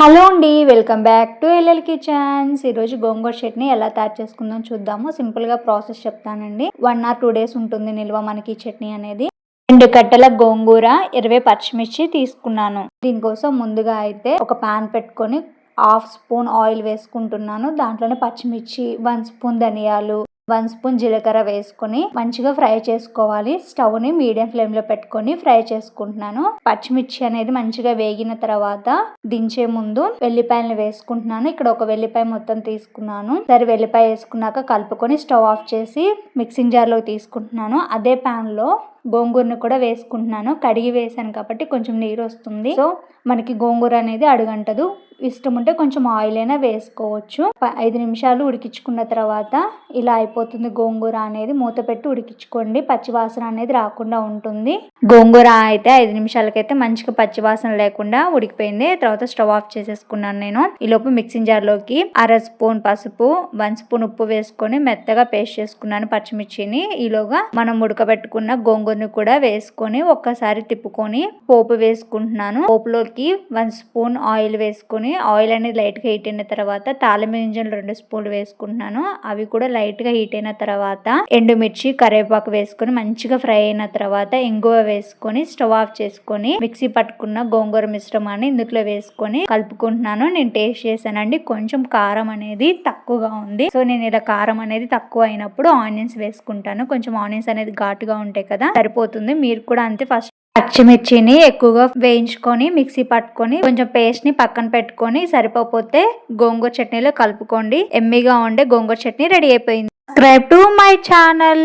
Hello అండి welcome back to L L kitchens. ఈరోజు గోంగూర చట్నీ ఎలా తయారు చేసుకుందాం చూద్దాము. సింపుల్గా ప్రాసెస్ చెప్తానండి. వన్ ఆర్ టూ డేస్ ఉంటుంది నిల్వ మనకి చట్నీ అనేది. రెండు కట్టల గోంగూర ఇరవై పచ్చిమిర్చి తీసుకున్నాను. దీనికోసం ముందుగా అయితే ఒక పాన్ పెట్టుకొని హాఫ్ స్పూన్ ఆయిల్ వేసుకుంటున్నాను. దాంట్లోనే పచ్చిమిర్చి వన్ స్పూన్ ధనియాలు వన్ స్పూన్ జీలకర్ర వేసుకొని మంచిగా ఫ్రై చేసుకోవాలి. స్టవ్ని మీడియం ఫ్లేమ్లో పెట్టుకొని ఫ్రై చేసుకుంటున్నాను. పచ్చిమిర్చి అనేది మంచిగా వేగిన తర్వాత దించే ముందు వెల్లిపాయలు వేసుకుంటున్నాను. ఇక్కడ ఒక వెల్లిపాయ మొత్తం తీసుకున్నాను. సరే వెల్లిపాయ వేసుకున్నాక కలుపుకొని స్టవ్ ఆఫ్ చేసి మిక్సింగ్ జార్లో తీసుకుంటున్నాను. అదే పాన్లో గోంగూరను కూడా వేసుకుంటున్నాను. కడిగి వేసాను కాబట్టి కొంచెం నీరు వస్తుంది. సో మనకి గోంగూర అనేది అడుగంటదు. ఇష్టం ఉంటే కొంచెం ఆయిల్ అయినా వేసుకోవచ్చు. ఐదు నిమిషాలు ఉడికించుకున్న తర్వాత ఇలా అయిపోతుంది గోంగూర అనేది. మూత పెట్టి ఉడికించుకోండి. పచ్చివాసన అనేది రాకుండా ఉంటుంది. గోంగూర అయితే ఐదు నిమిషాలకైతే మంచిగా పచ్చివాసన లేకుండా ఉడికిపోయింది. తర్వాత స్టవ్ ఆఫ్ చేసేసుకున్నాను నేను. ఈ లోపు మిక్సింగ్ జార్లోకి అర స్పూన్ పసుపు వన్ స్పూన్ ఉప్పు వేసుకొని మెత్తగా పేస్ట్ చేసుకున్నాను పచ్చిమిర్చిని. ఈలోగా మనం ఉడకబెట్టుకున్న గోంగూర గోంగూరని కూడా వేసుకొని ఒక్కసారి తిప్పుకొని పోపు వేసుకుంటున్నాను. పోపులోకి వన్ స్పూన్ ఆయిల్ వేసుకొని ఆయిల్ అనేది లైట్గా హీట్ అయిన తర్వాత తాలింపు గింజలు రెండు స్పూన్లు వేసుకుంటున్నాను. అవి కూడా లైట్గా హీట్ అయిన తర్వాత ఎండుమిర్చి కరివేపాకు వేసుకొని మంచిగా ఫ్రై అయిన తర్వాత ఇంగువ వేసుకొని స్టవ్ ఆఫ్ చేసుకొని మిక్సీ పట్టుకున్న గోంగూర మిశ్రమాన్ని ఇందులో వేసుకొని కలుపుకుంటున్నాను. నేను టేస్ట్ చేశానండి. కొంచెం కారం అనేది తక్కువగా ఉంది. సో నేను ఇలా కారం అనేది తక్కువ అయినప్పుడు ఆనియన్స్ వేసుకుంటాను. కొంచెం ఆనియన్స్ అనేది ఘాటుగా ఉంటాయి కదా సరిపోతుంది. మీరు కూడా అంతే ఫస్ట్ పచ్చిమిర్చిని ఎక్కువగా వేయించుకొని మిక్సీ పట్టుకొని కొంచెం పేస్ట్ని పక్కన పెట్టుకొని సరిపోతే గోంగూర చట్నీలో కలుపుకోండి. ఎమ్మిగా ఉండే గోంగూర చట్నీ రెడీ అయిపోయింది. Subscribe to my channel